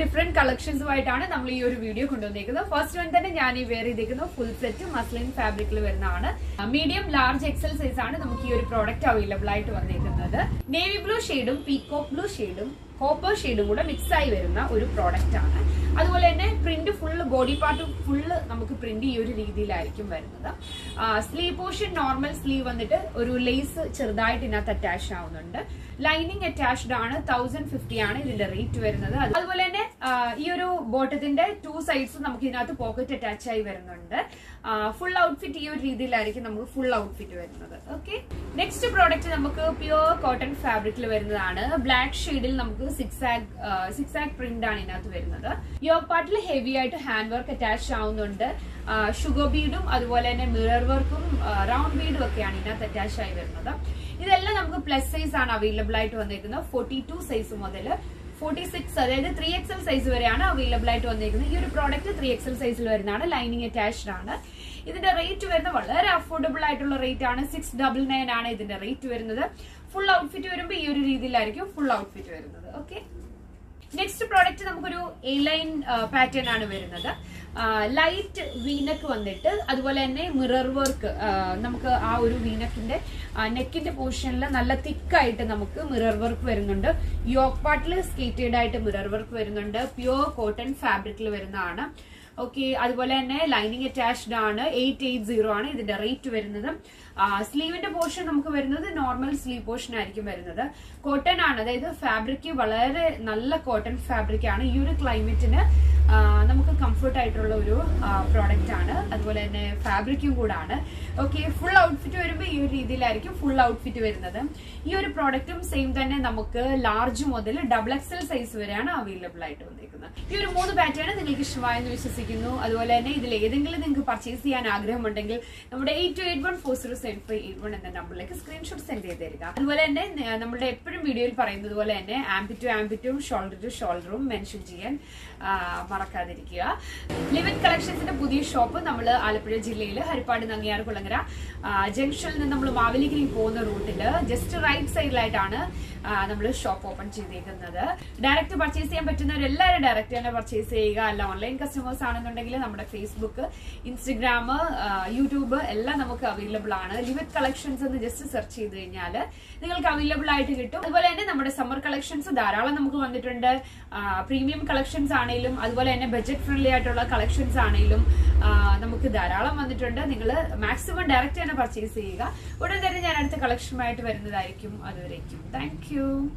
Different കളക്ഷൻസുമായിട്ടാണ് നമ്മൾ ഈ ഒരു വീഡിയോ കൊണ്ടുവന്നിരിക്കുന്നത് ഫസ്റ്റ് വൺ തന്നെ ഞാൻ ഈ വെയർ ചെയ്തിരിക്കുന്നത് ഫുൾ സെറ്റ് മസ്ലിൻ ഫാബ്രിക്കിൽ വരുന്നതാണ്. മീഡിയം ലാർജ് എക്സൽ സൈസ് ആണ് നമുക്ക് ഈ ഒരു പ്രോഡക്റ്റ് അവൈലബിൾ ആയിട്ട് വന്നിരിക്കുന്നത് നേവി ബ്ലൂ ഷെയ്ഡും പീക്കോ ബ്ലൂ ഷെയ്ഡും കോപ്പർ ഷെയ്ഡും കൂടെ മിക്സ് ആയി വരുന്ന ഒരു പ്രോഡക്റ്റ് ആണ്. അതുപോലെ print full body part full നമുക്ക് പ്രിന്റ് ഈ ഒരു രീതിയിലായിരിക്കും വരുന്നത്. സ്ലീവ് പോർഷൻ നോർമൽ സ്ലീവ് വന്നിട്ട് ഒരു ലേസ് ചെറുതായിട്ട് ഇതിനകത്ത് അറ്റാച്ച് ആവുന്നുണ്ട്. ലൈനിങ് അറ്റാച്ച്ഡ് ആണ് തൗസൻഡ് ഫിഫ്റ്റി ആണ് ഇതിന്റെ റേറ്റ് വരുന്നത്. അതുപോലെ തന്നെ ഈ ഒരു ബോട്ടത്തിന്റെ ടു സൈഡ്സ് നമുക്ക് ഇതിനകത്ത് പോക്കറ്റ് അറ്റാച്ച് ആയി വരുന്നുണ്ട്. ഫുൾ ഔട്ട്ഫിറ്റ് ഈ ഒരു രീതിയിലായിരിക്കും നമുക്ക് ഫുൾ ഔട്ട്ഫിറ്റ് വരുന്നത്. ഓക്കെ നെക്സ്റ്റ് പ്രോഡക്റ്റ് നമുക്ക് പ്യുവർ കോട്ടൺ ഫാബ്രിക്കിൽ വരുന്നതാണ്. ബ്ലാക്ക് ഷെയ്ഡിൽ നമുക്ക് സിക്സ് ആഗ് സിക്സ് ആഗ് പ്രിന്റ് ആണ് ഇതിനകത്ത് വരുന്നത്. യോഗ പാർട്ടിൽ ഹെവി ആയിട്ട് ഹാൻഡ് വർക്ക് അറ്റാച്ച് ആവുന്നുണ്ട്. ഷുഗർ ബീഡും അതുപോലെ തന്നെ മിറർ വർക്കും റൗണ്ട് ബീഡും ഒക്കെയാണ് ഇതിനകത്ത് അറ്റാച്ച് ആയി വരുന്നത്. ഇതെല്ലാം നമുക്ക് പ്ലസ് സൈസ് ആണ് അവൈലബിൾ ആയിട്ട് വന്നിരിക്കുന്നത് ഫോർട്ടി ടു സൈസ് മുതൽ ഫോർട്ടി സിക്സ് അതായത് ത്രീ എക്സൽ സൈസ് വരെയാണ് അവൈലബിൾ ആയിട്ട് വന്നിരിക്കുന്നത് ഈ ഒരു പ്രോഡക്റ്റ് ത്രീ എക്സൽ സൈസിൽ വരുന്നതാണ്. ലൈനിങ് അറ്റാച്ച്ഡ് ആണ്. ഇതിന്റെ റേറ്റ് വരുന്നത് വളരെ അഫോർഡബിൾ ആയിട്ടുള്ള റേറ്റ് ആണ്. സിക്സ് ഡബിൾ നയൻ ആണ് ഇതിന്റെ റേറ്റ് വരുന്നത്. ഫുൾ ഔട്ട്ഫിറ്റ് വരുമ്പോൾ ഈ ഒരു രീതിയിലായിരിക്കും ഫുൾ ഔട്ട്ഫിറ്റ് വരുന്നത്. ഓക്കെ നെക്സ്റ്റ് പ്രോഡക്റ്റ് നമുക്കൊരു എ ലൈൻ പാറ്റേൺ ആണ് വരുന്നത്. ലൈറ്റ് വീനക്ക് വന്നിട്ട് അതുപോലെ തന്നെ മിറർ വർക്ക് നമുക്ക് ആ ഒരു വീനക്കിന്റെ നെക്കിന്റെ പോർഷനിൽ നല്ല തിക്കായിട്ട് നമുക്ക് മിറർ വർക്ക് വരുന്നുണ്ട്. യോക്ക് പാട്ടിൽ സ്കേറ്റേഡ് ആയിട്ട് മിറർ വർക്ക് വരുന്നുണ്ട്. പ്യുവർ കോട്ടൺ ഫാബ്രിക്കിൽ വരുന്നതാണ്. ഓക്കെ അതുപോലെ തന്നെ ലൈനിങ് അറ്റാച്ച്ഡ് ആണ് എയ്റ്റ് എയ്റ്റ് സീറോ ആണ് ഇതിന്റെ റേറ്റ് വരുന്നത്. സ്ലീവിന്റെ പോർഷൻ നമുക്ക് വരുന്നത് നോർമൽ സ്ലീവ് പോർഷൻ ആയിരിക്കും വരുന്നത്. കോട്ടൺ ആണ് അതായത് ഫാബ്രിക് വളരെ നല്ല കോട്ടൺ ഫാബ്രിക് ആണ്. ഈ ഒരു ക്ലൈമറ്റിന് നമുക്ക് കംഫർട്ട് ആയിട്ടുള്ള ഒരു പ്രോഡക്റ്റ് ആണ്. അതുപോലെ തന്നെ ഫാബ്രിക്കും കൂടാണ് ഓക്കെ ഫുൾ ഔട്ട്ഫിറ്റ് വരുമ്പോൾ ഈ ഒരു രീതിയിലായിരിക്കും ഫുൾ ഔട്ട്ഫിറ്റ് വരുന്നത്. ഈ ഒരു പ്രോഡക്റ്റും സെയിം തന്നെ നമുക്ക് ലാർജ് മുതൽ ഡബിൾ എക്സൽ സൈസ് വരെയാണ് അവൈലബിൾ ആയിട്ട് വന്നിരിക്കുന്നത് ഈ ഒരു മൂന്ന് പാറ്റേൺ നിങ്ങൾക്ക് ഇഷ്ടമായെന്ന് വിശ്വസിക്കുന്നു. അതുപോലെ തന്നെ ഇതിൽ ഏതെങ്കിലും നിങ്ങൾക്ക് പർച്ചേസ് ചെയ്യാൻ ആഗ്രഹമുണ്ടെങ്കിൽ നമ്മുടെ eight two eight one four zero seven five eight one എന്ന നമ്പറിലേക്ക് സ്ക്രീൻഷോട്ട് സെൻഡ് ചെയ്ത് തരിക. അതുപോലെ തന്നെ നമ്മുടെ എപ്പോഴും വീഡിയോയിൽ പറയുന്നത് പോലെ തന്നെ ആംബി ടു ആംബിറ്റും ഷോൾഡർ ടു ഷോൾഡറും മെൻഷൻ ചെയ്യാൻ മറക്കാതിരിക്കുക. ലിവിൻ കളക്ഷൻസിന്റെ പുതിയ ഷോപ്പ് നമ്മൾ ആലപ്പുഴ ജില്ലയിൽ ഹരിപ്പാട് നങ്ങിയാർ കുളങ്ങര ജംഗ്ഷനിൽ നിന്ന് നമ്മൾ മാവേലിക്കരി പോകുന്ന റൂട്ടിൽ ജസ്റ്റ് റൈറ്റ് സൈഡിലായിട്ടാണ് നമ്മൾ ഷോപ്പ് ഓപ്പൺ ചെയ്തേക്കുന്നത്. ഡയറക്റ്റ് പർച്ചേസ് ചെയ്യാൻ പറ്റുന്നവരെല്ലാവരും ഡയറക്റ്റ് തന്നെ പർച്ചേസ് ചെയ്യുക. അല്ല ഓൺലൈൻ കസ്റ്റമേഴ്സ് ആണെന്നുണ്ടെങ്കിൽ നമ്മുടെ ഫേസ്ബുക്ക് ഇൻസ്റ്റഗ്രാം യൂട്യൂബ് എല്ലാം നമുക്ക് അവൈലബിൾ ആണ്. ലിമിറ്റ് കളക്ഷൻസ് എന്ന് ജസ്റ്റ് സെർച്ച് ചെയ്ത് കഴിഞ്ഞാൽ നിങ്ങൾക്ക് അവൈലബിൾ ആയിട്ട് കിട്ടും. അതുപോലെ തന്നെ നമ്മുടെ സമ്മർ കളക്ഷൻസ് ധാരാളം നമുക്ക് വന്നിട്ടുണ്ട്. പ്രീമിയം കളക്ഷൻസ് ആണെങ്കിലും അതുപോലെ തന്നെ ബജറ്റ് ഫ്രണ്ട്ലി ആയിട്ടുള്ള കളക്ഷൻസ് ആണെങ്കിലും നമുക്ക് ധാരാളം വന്നിട്ടുണ്ട്. നിങ്ങൾ മാക്സിമം ഡയറക്റ്റ് തന്നെ പർച്ചേസ് ചെയ്യുക. ഉടൻ തന്നെ ഞാൻ അടുത്ത കളക്ഷനുമായിട്ട് വരുന്നതായിരിക്കും. അതുവരേക്കും. Thank you.